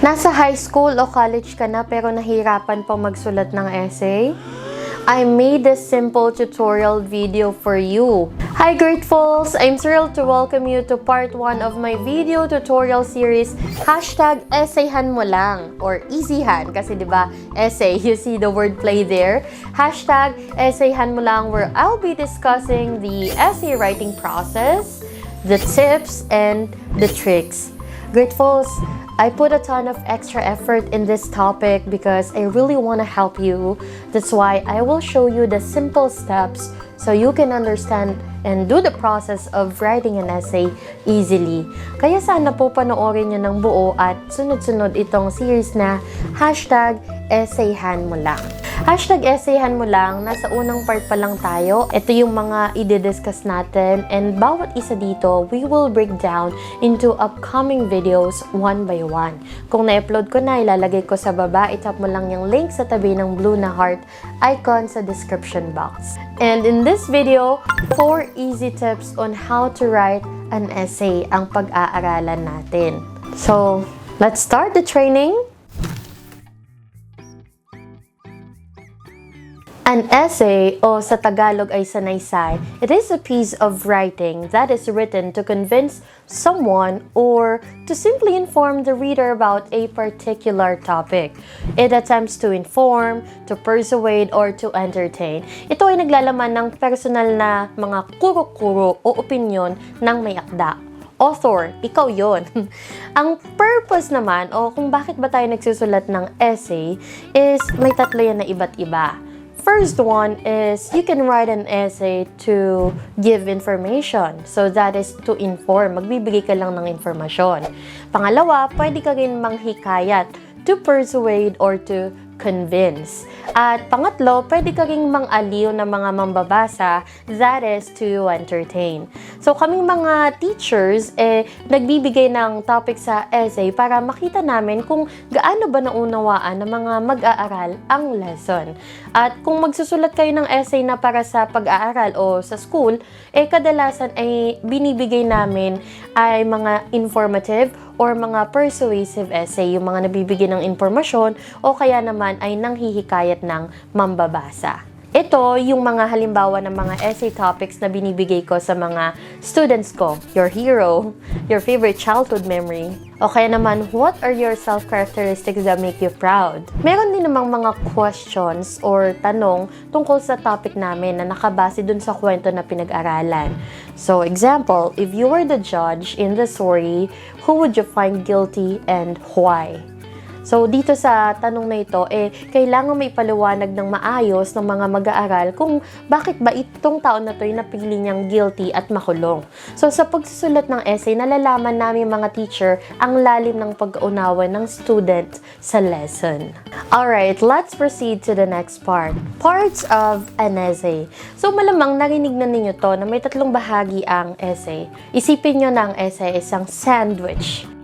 Nasa high school o college ka na pero nahirapan pa magsulat ng essay? I made this simple tutorial video for you. Hi Gratefuls! I'm thrilled to welcome you to part 1 of my video tutorial series Hashtag Essayhan mo lang or Easyhan kasi 'di ba essay, you see the word play there. Hashtag Essayhan mo lang where I'll be discussing the essay writing process, the tips, and the tricks. Gratefuls, I put a ton of extra effort in this topic because I really want to help you. That's why I will show you the simple steps so you can understand and do the process of writing an essay easily. Kaya sana po panoorin nyo ng buo at sunod-sunod itong series na hashtag essayhan mo lang. Hashtag essayhan mo lang, nasa unang part pa lang tayo. Ito yung mga i-discuss natin and bawat isa dito, we will break down into upcoming videos one by one. Kung na-upload ko na, ilalagay ko sa baba, itap mo lang yung link sa tabi ng blue na heart icon sa description box. And in this video, 4 easy tips on how to write an essay ang pag-aaralan natin. So, let's start the training. An essay, o sa Tagalog ay sanaysay, it is a piece of writing that is written to convince someone or to simply inform the reader about a particular topic. It attempts to inform, to persuade, or to entertain. Ito ay naglalaman ng personal na mga kuro-kuro o opinion ng may akda author, ikaw yon. Ang purpose naman, o kung bakit ba tayo nagsusulat ng essay, is may tatlo yan na iba't iba. First one is you can write an essay to give information. So that is to inform. Magbibigay ka lang ng informasyon. Pangalawa, pwede ka rin manghikayat to persuade or to convince. At pangatlo, pwede ka ring mang-aliw ng mga mambabasa, that is to entertain. So kaming mga teachers, eh, nagbibigay ng topic sa essay para makita namin kung gaano ba naunawaan ng mga mag-aaral ang lesson. At kung magsusulat kayo ng essay na para sa pag-aaral o sa school, eh kadalasan ay binibigay namin ay mga informative or mga persuasive essay, yung mga nabibigyan ng impormasyon o kaya naman ay nanghihikayat ng mambabasa. Ito yung mga halimbawa ng mga essay topics na binibigay ko sa mga students ko. Your hero, your favorite childhood memory, o kaya naman, what are your self-characteristics that make you proud? Meron din namang mga questions or tanong tungkol sa topic namin na nakabase dun sa kwento na pinag-aralan. So, example, if you were the judge in the story, who would you find guilty and why? So, dito sa tanong na ito, eh, kailangan may paliwanag ng maayos ng mga mag-aaral kung bakit ba itong taon na to ay napili niyang guilty at makulong. So, sa pagsusulat ng essay, nalalaman namin mga teacher ang lalim ng pag-unawa ng student sa lesson. Alright, let's proceed to the next part. Parts of an essay. So, malamang narinig na ninyo to na may tatlong bahagi ang essay. Isipin nyo na ang essay ay isang sandwich.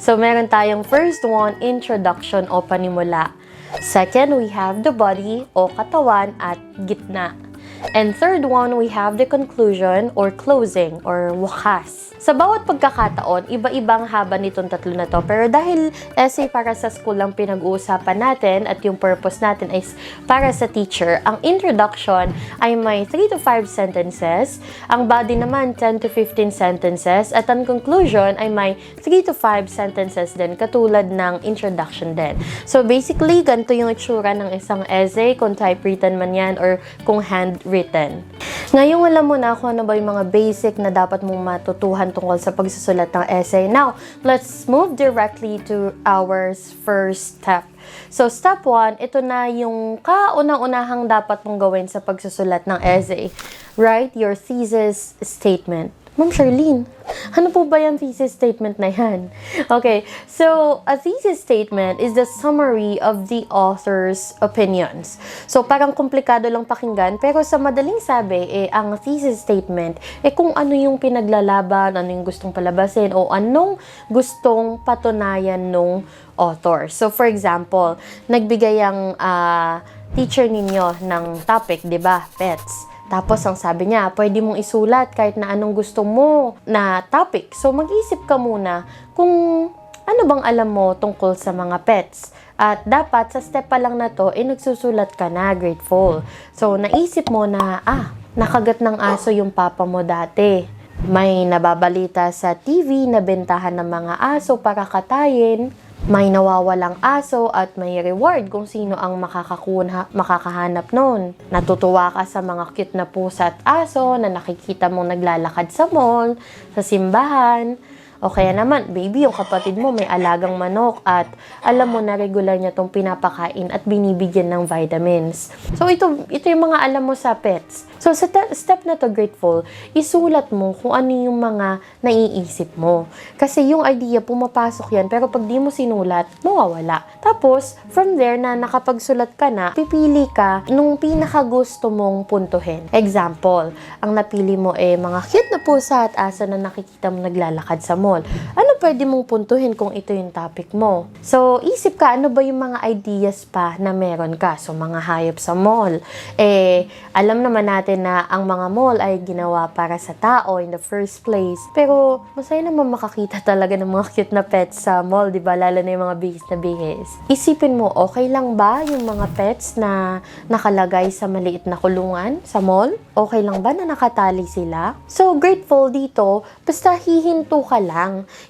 So, meron tayong first one, introduction o panimula. Second, we have the body o katawan at gitna. And third one, we have the conclusion or closing or wakas. Sa bawat pagkakataon, iba-ibang haba nitong tatlo na to. Pero dahil essay para sa school lang pinag-uusapan natin at yung purpose natin is para sa teacher, ang introduction ay may 3 to 5 sentences, ang body naman 10 to 15 sentences, at ang conclusion ay may 3 to 5 sentences din, katulad ng introduction din. So basically, ganito yung itsura ng isang essay, kung typewritten man yan or kung handwritten. Ngayon, alam mo na kung ano ba yung mga basic na dapat mong matutuhan tungkol sa pagsusulat ng essay. Now, let's move directly to our first step. So, step 1, ito na yung kaunang-unahang dapat mong gawin sa pagsusulat ng essay. Write your thesis statement. Ma'am Charlene, ano po ba yung thesis statement na yan? Okay, so a thesis statement is the summary of the author's opinions. So parang komplikado lang pakinggan, pero sa madaling sabi, eh, ang thesis statement, eh kung ano yung pinaglalaban, ano yung gustong palabasin, o anong gustong patunayan nung author. So for example, nagbigay ang ah, teacher ninyo ng topic, di ba? Pets. Tapos ang sabi niya, pwede mong isulat kahit na anong gusto mo na topic. So mag-isip ka muna kung ano bang alam mo tungkol sa mga pets? At dapat sa step pa lang na to, eh nagsusulat ka na, grateful. So, naisip mo na, ah, nakagat ng aso yung papa mo dati. May nababalita sa TV na bentahan ng mga aso para katayin. May nawawalang aso at may reward kung sino ang makakakuna, makakahanap nun. Natutuwa ka sa mga cute na pusa at aso na nakikita mong naglalakad sa mall, sa simbahan. O kaya naman, baby, yung kapatid mo may alagang manok at alam mo na regular niya tong pinapakain at binibigyan ng vitamins. So ito, ito yung mga alam mo sa pets. So sa te- step na to, grateful, isulat mo kung ano yung mga naiisip mo. Kasi yung idea, pumapasok yan, pero pag di mo sinulat, mawawala. Tapos, from there na nakapagsulat ka na, pipili ka nung pinakagusto mong puntuhin. Example, ang napili mo eh mga cute na pusa at asa na nakikita mo naglalakad sa mall. Ano pwede mong puntuhin kung ito yung topic mo? So, isip ka, ano ba yung mga ideas pa na meron ka? So, mga hayop sa mall. Eh, alam naman natin na ang mga mall ay ginawa para sa tao in the first place. Pero, masaya naman makakita talaga ng mga cute na pets sa mall, di ba? Lalo na yung mga bihis na bihis. Isipin mo, okay lang ba yung mga pets na nakalagay sa maliit na kulungan sa mall? Okay lang ba na nakatali sila? So, grateful dito, basta hihinto ka lang.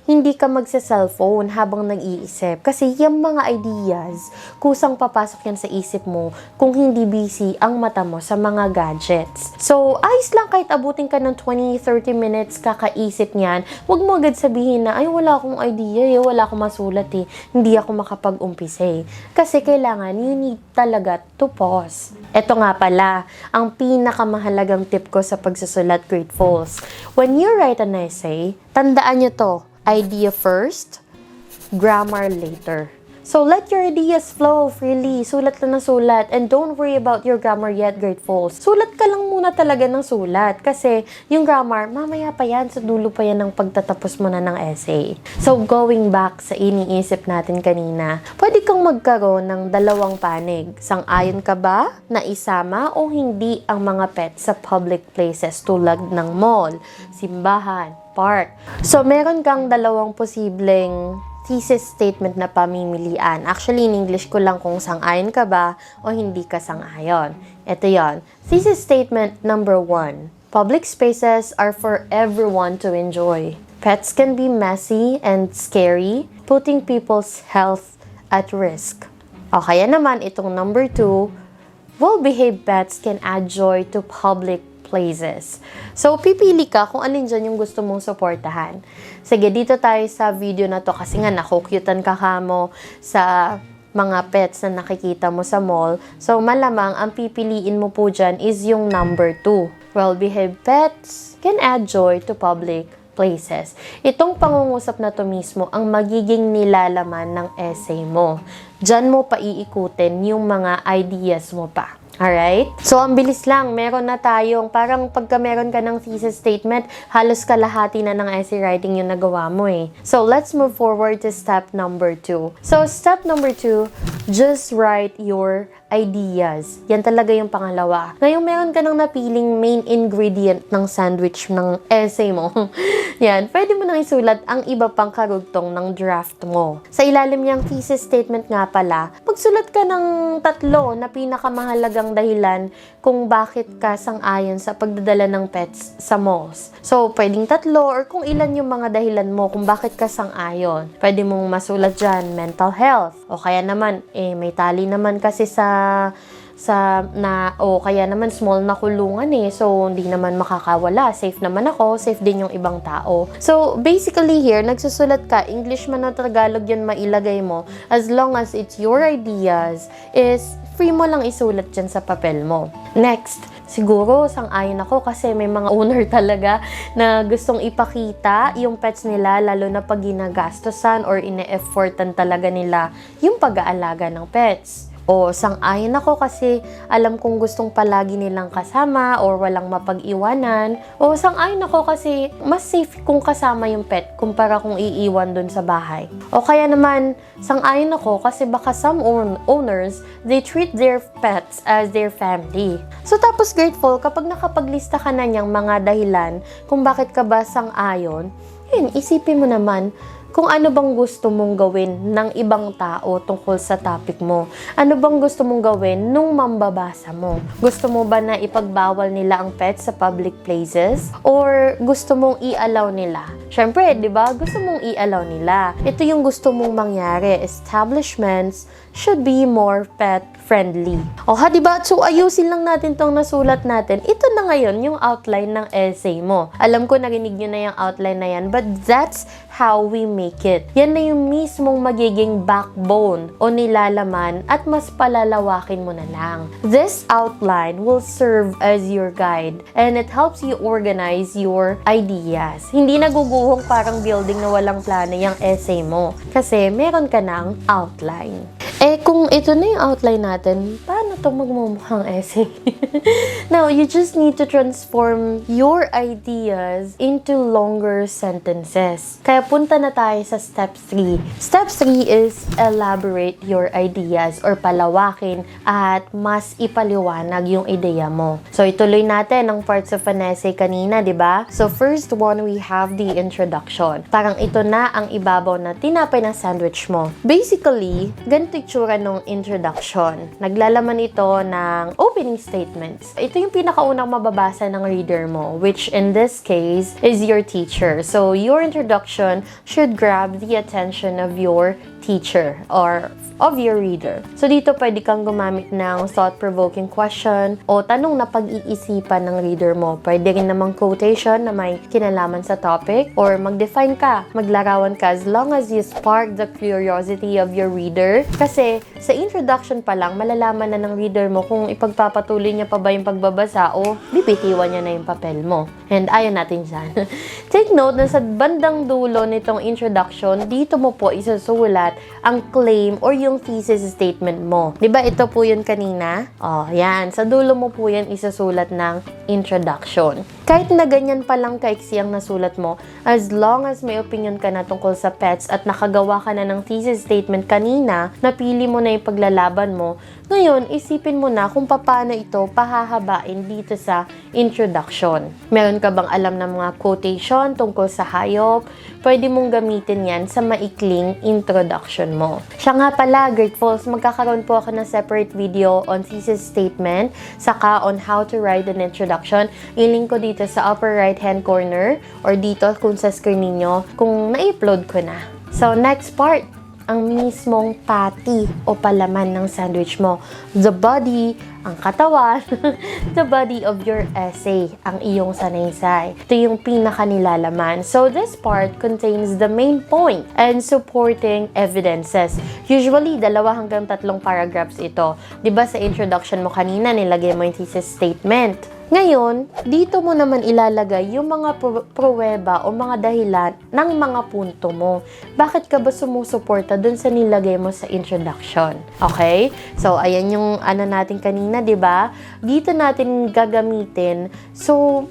Hindi ka magsa-cellphone habang nag-iisip. Kasi yung mga ideas, kusang papasok yan sa isip mo kung hindi busy ang mata mo sa mga gadgets. So, ayos lang kahit abutin ka ng 20-30 minutes kakaisip niyan. Huwag mo agad sabihin na, ay wala akong idea eh, wala akong masulat eh, hindi ako makapag-umpisa eh. Kasi kailangan, you need talaga to pause. Ito nga pala, ang pinakamahalagang tip ko sa pagsusulat gratefuls. When you write an essay, tandaan nyo to, idea first, grammar later. So let your ideas flow freely. Sulat lang ng sulat. And don't worry about your grammar yet, grateful. Sulat ka lang muna talaga ng sulat. Kasi yung grammar, mamaya pa yan. Sa dulo pa yan ng pagtatapos mo na ng essay. So going back sa iniisip natin kanina, pwede kang magkaroon ng dalawang panig. Sang-ayon ka ba na isama o hindi ang mga pets sa public places tulad ng mall, simbahan, park? So meron kang dalawang posibleng thesis statement na pamimilian. Actually, in English ko lang kung sang-ayon ka ba o hindi ka sang-ayon. Ito yon. Thesis statement number one. Public spaces are for everyone to enjoy. Pets can be messy and scary, putting people's health at risk. O kaya naman, itong number two, well-behaved pets can add joy to public places. So, pipili ka kung alin dyan yung gusto mong suportahan. Sige, dito tayo sa video na to kasi nga nakukyutan ka kamo sa mga pets na nakikita mo sa mall. So, malamang ang pipiliin mo po dyan is yung number 2. Well-behaved pets can add joy to public places. Itong pangungusap na to mismo ang magiging nilalaman ng essay mo. Diyan mo pa iikutin yung mga ideas mo pa. Alright? So, ang bilis lang. Meron na tayong, parang pagka meron ka ng thesis statement, halos kalahati na ng essay writing yung nagawa mo eh. So, let's move forward to step number two. So, step number two, just write your ideas. Yan talaga yung pangalawa. Ngayon, meron ka nang napiling main ingredient ng sandwich ng essay mo. Yan, pwede mo nang isulat ang iba pang karugtong ng draft mo. Sa ilalim niyang thesis statement nga pala, magsulat ka ng tatlo na pinakamahalagang dahilan kung bakit ka sang-ayon sa pagdadala ng pets sa malls. So, pwedeng tatlo or kung ilan yung mga dahilan mo kung bakit ka sang-ayon. Pwede mong masulat dyan, mental health. O kaya naman, eh, may tali naman kasi sa sa na o kaya naman small na kulungan eh so hindi naman makakawala safe naman ako safe din yung ibang tao so basically here nagsusulat ka English man o Tagalog yan mailagay mo as long as it's your ideas is free mo lang isulat dyan sa papel mo next Siguro, sang-ayon ako kasi may mga owner talaga na gustong ipakita yung pets nila lalo na pag ginagastosan or ine-effortan talaga nila yung pag-aalaga ng pets. O sang-ayon ako kasi alam kong gustong palagi nilang kasama or walang mapag-iwanan. O sang-ayon ako kasi mas safe kung kasama yung pet kumpara kung iiwan dun sa bahay. O kaya naman, sang-ayon ako kasi baka some own- owners, they treat their pets as their family. So tapos grateful kapag nakapaglista ka na niyang mga dahilan kung bakit ka ba sang-ayon, yun, isipin mo naman, kung ano bang gusto mong gawin ng ibang tao tungkol sa topic mo. Ano bang gusto mong gawin nung mambabasa mo? Gusto mo ba na ipagbawal nila ang pets sa public places? Or gusto mong i-allow nila? Syempre, di ba? Gusto mong i-allow nila. Ito yung gusto mong mangyari. Establishments should be more pet friendly. O ha, di ba? So, ayusin lang natin tong nasulat natin. Ito ngayon yung outline ng essay mo. Alam ko narinig nyo na yung outline na yan, but that's how we make it. Yan na yung mismong magiging backbone o nilalaman at mas palalawakin mo na lang. This outline will serve as your guide and it helps you organize your ideas. Hindi naguguhong parang building na walang plano yung essay mo kasi meron ka ng outline. Eh, kung ito na yung outline natin, paano to magmumukhang essay? no, you just need to transform your ideas into longer sentences. Kaya punta na tayo sa step 3. Step 3 is elaborate your ideas or palawakin at mas ipaliwanag yung ideya mo. So, ituloy natin ang parts of an essay kanina, di ba? So, first one, we have the introduction. Parang ito na ang ibabaw na tinapay na sandwich mo. Basically, ganito itsura ng introduction. Naglalaman ito ng opening statements. Ito yung pinakaunang mababasa ng reader mo, which in this case is your teacher. So, your introduction should grab the attention of your teacher or of your reader. So, dito pwede kang gumamit ng thought-provoking question o tanong na pag-iisipan ng reader mo. Pwede rin namang quotation na may kinalaman sa topic or mag-define ka, maglarawan ka as long as you spark the curiosity of your reader. Kasi sa introduction pa lang, malalaman na ng reader mo kung ipagpapatuloy niya pa ba yung pagbabasa o bibitiwan niya na yung papel mo. And ayaw natin dyan. Take note na sa bandang dulo nitong introduction, dito mo po isusulat ang claim or yung thesis statement mo. ba ito po yun kanina? Oh, yan. Sa dulo mo po yan isusulat ng introduction. Kahit na ganyan pa lang kaiksi ang nasulat mo, as long as may opinion ka na tungkol sa pets at nakagawa ka na ng thesis statement kanina, napili mo na yung paglalaban mo, ngayon, isipin mo na kung paano ito pahahabain dito sa introduction. Meron ka bang alam ng mga quotation tungkol sa hayop? Pwede mong gamitin yan sa maikling introduction mo. Siya nga pala, Great Falls, magkakaroon po ako ng separate video on thesis statement, saka on how to write an introduction. I-link ko dito sa upper right hand corner or dito kung sa screen ninyo kung na-upload ko na. So, next part, ang mismong patty o palaman ng sandwich mo. The body, ang katawan, the body of your essay, ang iyong sanaysay. Ito yung pinakanilalaman. So this part contains the main point and supporting evidences. Usually, dalawa hanggang tatlong paragraphs ito. ba sa introduction mo kanina, nilagay mo yung thesis statement. Ngayon, dito mo naman ilalagay yung mga pro- pruweba o mga dahilan ng mga punto mo. Bakit ka ba sumusuporta dun sa nilagay mo sa introduction? Okay? So, ayan yung ano natin kanina, di ba? Dito natin gagamitin. So,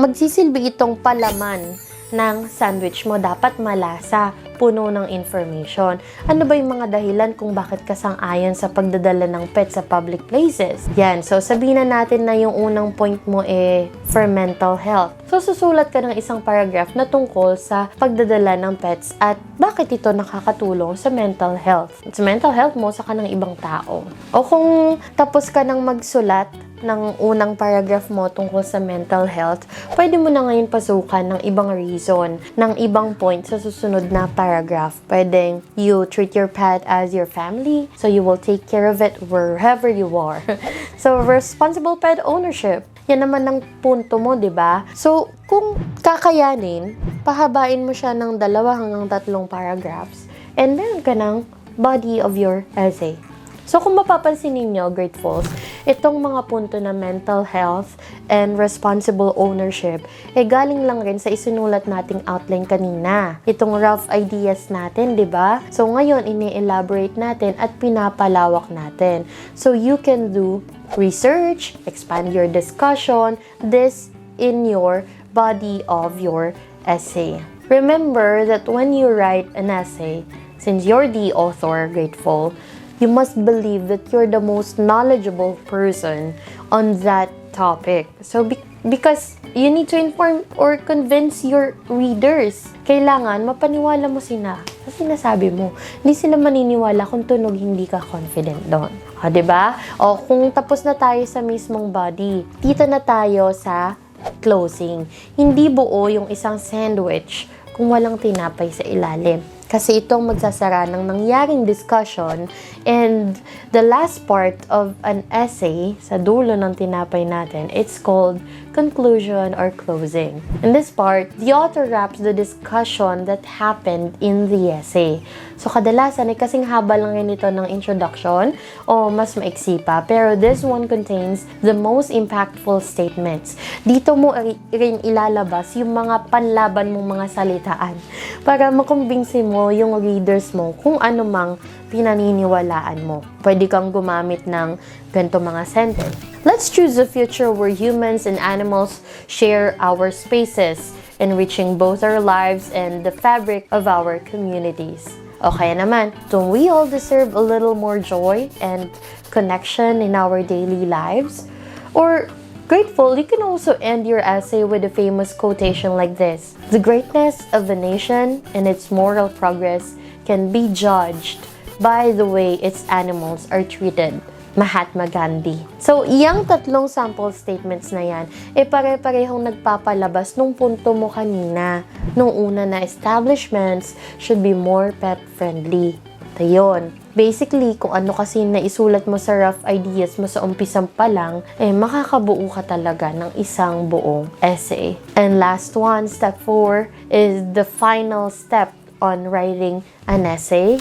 magsisilbi itong palaman ng sandwich mo. Dapat malasa, puno ng information. Ano ba yung mga dahilan kung bakit ka sang-ayon sa pagdadala ng pet sa public places? Yan. So, sabihin na natin na yung unang point mo eh for mental health. So, susulat ka ng isang paragraph na tungkol sa pagdadala ng pets at bakit ito nakakatulong sa mental health. Sa mental health mo sa kanang ibang tao. O kung tapos ka ng magsulat ng unang paragraph mo tungkol sa mental health, pwede mo na ngayon pasukan ng ibang reason, ng ibang point sa susunod na paragraph. Pwedeng you treat your pet as your family, so you will take care of it wherever you are. so, responsible pet ownership. Yan naman ang punto mo, di ba? So, kung kakayanin, pahabain mo siya ng dalawa hanggang tatlong paragraphs, and meron ka ng body of your essay. So, kung mapapansin ninyo, Gratefuls, itong mga punto na mental health and responsible ownership, eh galing lang rin sa isinulat nating outline kanina. Itong rough ideas natin, di ba? So, ngayon, ini-elaborate natin at pinapalawak natin. So, you can do research, expand your discussion, this in your body of your essay. Remember that when you write an essay, since you're the author, Grateful, you must believe that you're the most knowledgeable person on that topic. So, be- Because you need to inform or convince your readers. Kailangan mapaniwala mo sila sa sinasabi mo. Hindi sila maniniwala kung tunog hindi ka confident doon. O, 'di ba? O, kung tapos na tayo sa mismong body, dito na tayo sa closing. Hindi buo yung isang sandwich kung walang tinapay sa ilalim. Kasi itong magsasara ng nangyaring discussion and the last part of an essay sa dulo ng tinapay natin, it's called conclusion or closing. In this part, the author wraps the discussion that happened in the essay. So kadalasan ay kasing haba lang yan ito ng introduction o mas maiksi pa. Pero this one contains the most impactful statements. Dito mo ri- rin ilalabas yung mga panlaban mong mga salitaan para makumbinsi mo yung readers mo kung ano mang pinaniniwalaan mo. Pwede kang gumamit ng ganito mga sentence. Let's choose a future where humans and animals share our spaces, enriching both our lives and the fabric of our communities. O kaya naman, don't we all deserve a little more joy and connection in our daily lives? Or Grateful, you can also end your essay with a famous quotation like this The greatness of a nation and its moral progress can be judged by the way its animals are treated. Mahatma Gandhi. So, iyang tatlong sample statements na yan, e pare-parehong nagpapalabas nung punto mo kanina. Nung una na establishments should be more pet-friendly. Ayun. Basically, kung ano kasi naisulat mo sa rough ideas mo sa umpisang pa lang, eh makakabuo ka talaga ng isang buong essay. And last one, step 4, is the final step on writing an essay.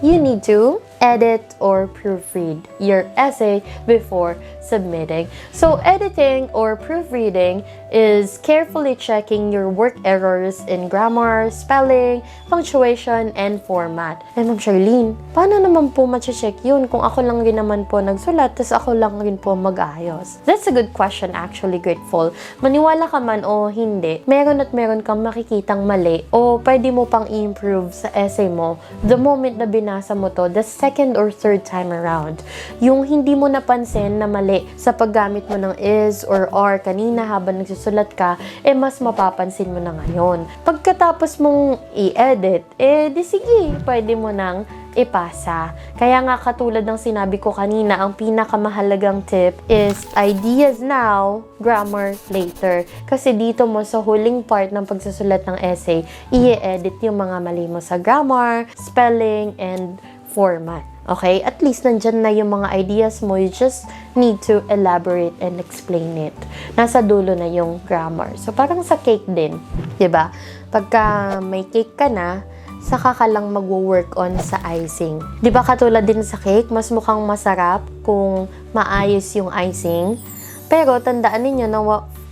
You need to edit or proofread your essay before submitting. So, editing or proofreading is carefully checking your work errors in grammar, spelling, punctuation, and format. Eh, Ma'am Charlene, paano naman po check yun kung ako lang rin naman po nagsulat, tas ako lang rin po mag-ayos? That's a good question actually, Grateful. Maniwala ka man o hindi, meron at meron kang makikitang mali o pwede mo pang i-improve sa essay mo the moment na binasa mo to, the second or third time around. Yung hindi mo napansin na mali sa paggamit mo ng is or are kanina habang nagsusulat ka, eh mas mapapansin mo na ngayon. Pagkatapos mong i-edit, eh di sige, pwede mo nang ipasa. Kaya nga katulad ng sinabi ko kanina, ang pinakamahalagang tip is ideas now, grammar later. Kasi dito mo sa huling part ng pagsusulat ng essay, i-edit yung mga mali mo sa grammar, spelling, and format. Okay? At least nandyan na yung mga ideas mo. You just need to elaborate and explain it. Nasa dulo na yung grammar. So, parang sa cake din. 'di ba? Pagka may cake ka na, saka ka lang magwo-work on sa icing. 'Di ba katulad din sa cake, mas mukhang masarap kung maayos yung icing. Pero tandaan ninyo na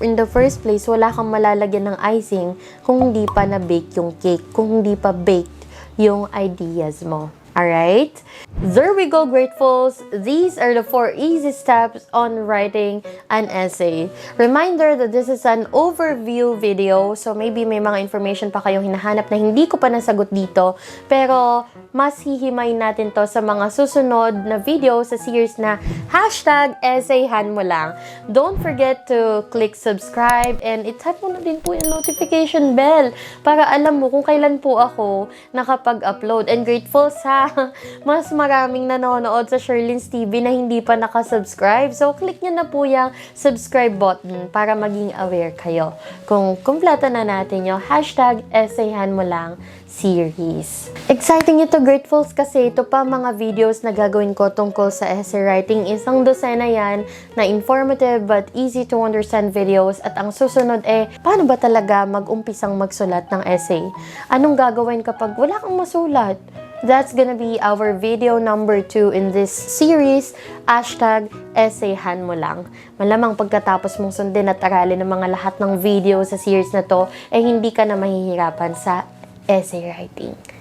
in the first place, wala kang malalagyan ng icing kung hindi pa na-bake yung cake, kung hindi pa baked yung ideas mo. Alright? There we go, gratefuls. These are the four easy steps on writing an essay. Reminder that this is an overview video, so maybe may mga information pa kayong hinahanap na hindi ko pa nasagot dito, pero mas hihimay natin to sa mga susunod na video sa series na hashtag essayhan mo lang. Don't forget to click subscribe and i-tap mo na din po yung notification bell para alam mo kung kailan po ako nakapag-upload. And grateful sa mas maraming nanonood sa Sherlin's TV na hindi pa nakasubscribe. So, click nyo na po yung subscribe button para maging aware kayo. Kung kumpleta na natin yung hashtag essayhan mo lang series. Exciting ito, Gratefuls, kasi ito pa mga videos na gagawin ko tungkol sa essay writing. Isang dosena yan na informative but easy to understand videos at ang susunod eh, paano ba talaga mag-umpisang magsulat ng essay? Anong gagawin kapag wala kang masulat? That's gonna be our video number 2 in this series, hashtag essayhan mo lang. Malamang pagkatapos mong sundin at aralin ng mga lahat ng video sa series na to, eh hindi ka na mahihirapan sa essay writing.